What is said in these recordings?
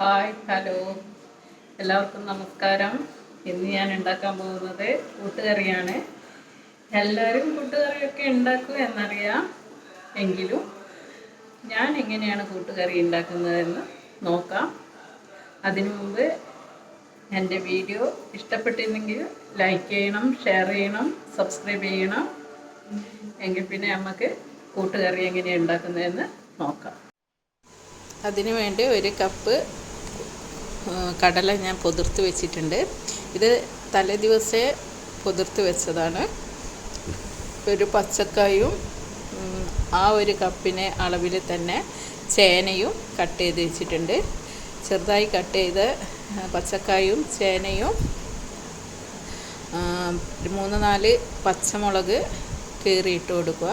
Hi hello. എല്ലാവർക്കും നമസ്കാരം. ഇന്ന് ഞാൻ ഉണ്ടാക്കാൻ പോകുന്നത് കൂട്ടുകറിയാണ്. എല്ലാവരും കൂട്ടുകറിയൊക്കെ ഉണ്ടാക്കും എന്നറിയാം എങ്കിലും ഞാൻ എങ്ങനെയാണ് കൂട്ടുകറി ഉണ്ടാക്കുന്നതെന്ന് നോക്കാം. അതിനു മുമ്പ് എന്റെ വീഡിയോ ഇഷ്ടപ്പെട്ടിരുന്നെങ്കിൽ ലൈക്ക് ചെയ്യണം ഷെയർ ചെയ്യണം സബ്സ്ക്രൈബ് ചെയ്യണം. എങ്കിൽ പിന്നെ നമുക്ക് കൂട്ടുകറി എങ്ങനെയാണ് ഉണ്ടാക്കുന്നതെന്ന് നോക്കാം. അതിനു വേണ്ടി ഒരു കപ്പ് കടല ഞാൻ പൊതിർത്ത് വെച്ചിട്ടുണ്ട്. ഇത് തലേ ദിവസേ പൊതിർത്ത് വെച്ചതാണ്. ഒരു പച്ചക്കായും ആ ഒരു കപ്പിന് അളവിൽ തന്നെ ചേനയും കട്ട് ചെയ്ത് വെച്ചിട്ടുണ്ട്. ചെറുതായി കട്ട് ചെയ്ത് പച്ചക്കായും ചേനയും മൂന്ന് നാല് പച്ചമുളക് കീറിയിട്ട് കൊടുക്കുക.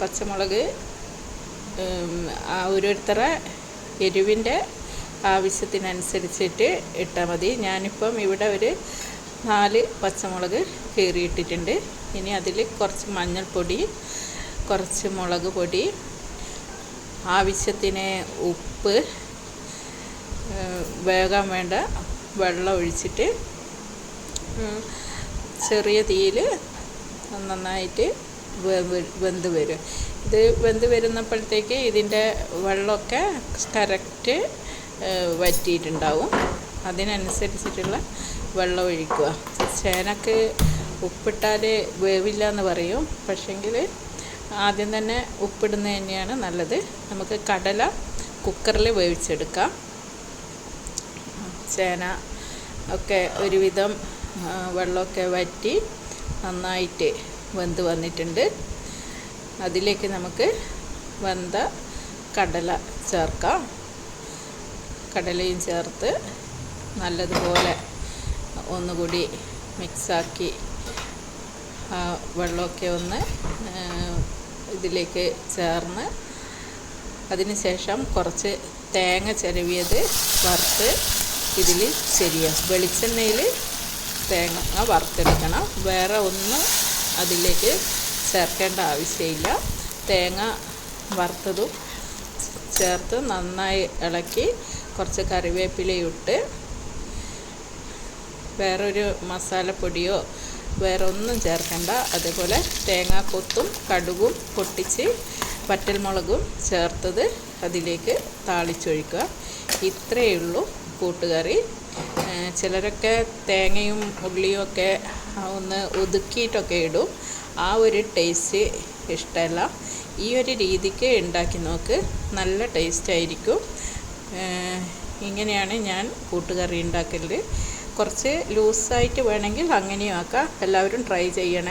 പച്ചമുളക് ഉം, ആ ഓരോരുത്തരെ എരിവിന്റെ ആവശ്യത്തിനനുസരിച്ചിട്ട് ഇട്ടാൽ മതി. ഞാനിപ്പം ഇവിടെ ഒരു നാല് പച്ചമുളക് കീറിയിട്ടിട്ടുണ്ട്. ഇനി അതിൽ കുറച്ച് മഞ്ഞൾപ്പൊടി കുറച്ച് മുളക് പൊടി ആവശ്യത്തിന് ഉപ്പ് വേഗം വേണ്ട വെള്ളം ഒഴിച്ചിട്ട് ചെറിയ തീയിൽ നന്നായിട്ട് വെന്ത് വരും. ഇത് വെന്ത് വരുന്നപ്പോഴത്തേക്ക് ഇതിന്റെ വെള്ളമൊക്കെ കറക്റ്റ് വറ്റിയിട്ടുണ്ടാവും. അതിനനുസരിച്ചിട്ടുള്ള വെള്ളം ഒഴിക്കുക. ചേനക്ക് ഉപ്പിട്ടാൽ വേവില്ല എന്ന് പറയും. പക്ഷെങ്കിൽ ആദ്യം തന്നെ ഉപ്പിടുന്നത് തന്നെയാണ് നല്ലത്. നമുക്ക് കടല കുക്കറിൽ വേവിച്ചെടുക്കാം. ചേന ഒക്കെ ഒരുവിധം വെള്ളമൊക്കെ വറ്റി നന്നായിട്ട് വെന്ത് വന്നിട്ടുണ്ട്. അതിലേക്ക് നമുക്ക് വെന്ത കടല ചേർക്കാം. കടലയും ചേർത്ത് നല്ലതുപോലെ ഒന്നുകൂടി മിക്സാക്കി വെള്ളമൊക്കെ ഒന്ന് ഇതിലേക്ക് ചേർന്ന് അതിനുശേഷം കുറച്ച് തേങ്ങ ചിരവിയത് വറുത്ത് ഇതിൽ ചെരിയാം. വെളിച്ചെണ്ണയിൽ തേങ്ങ വറുത്തെടുക്കണം. വേറെ ഒന്നും അതിലേക്ക് ചേർക്കേണ്ട ആവശ്യമില്ല. തേങ്ങ വറുത്തതും ചേർത്ത് നന്നായി ഇളക്കി കുറച്ച് കറിവേപ്പിലയിട്ട് വേറൊരു മസാലപ്പൊടിയോ വേറെ ഒന്നും ചേർക്കണ്ട. അതേപോലെ തേങ്ങാക്കൊത്തും കടുകും പൊട്ടിച്ച് വറ്റൽമുളകും ചേർത്തത് അതിലേക്ക് താളിച്ചൊഴിക്കുക. ഇത്രയേ ഉള്ളൂ കൂട്ടുകറി. ചിലരൊക്കെ തേങ്ങയും ഉള്ളിയും ഒക്കെ ഒന്ന് ഒതുക്കിയിട്ടൊക്കെ ഇടും. ആ ഒരു ടേസ്റ്റ് ഇഷ്ടമല്ല. ഈ ഒരു രീതിക്ക് ഉണ്ടാക്കി നോക്ക്. നല്ല ടേസ്റ്റ് ആയിരിക്കും. ഇങ്ങനെയാണ് ഞാൻ കൂട്ടുകറി ഉണ്ടാക്കൽ കുറച്ച് ലൂസായിട്ട് വേണമെങ്കിൽ അങ്ങനെയും ആക്കാം. എല്ലാവരും ട്രൈ ചെയ്യണം.